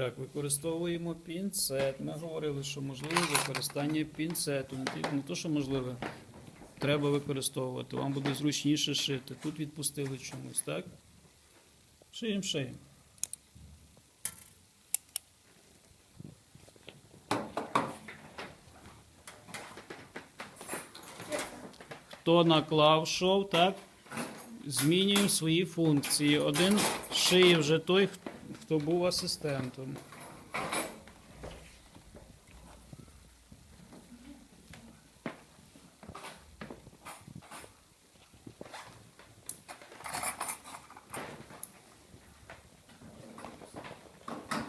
Так, використовуємо пінцет. Ми говорили, що можливе використання пінцету. Не то, що можливе, треба використовувати. Вам буде зручніше шити. Тут відпустили чомусь, так? Шиємо, шиємо. Хто наклав шов, так? змінюємо свої функції. Один шиє вже той, хто був асистентом.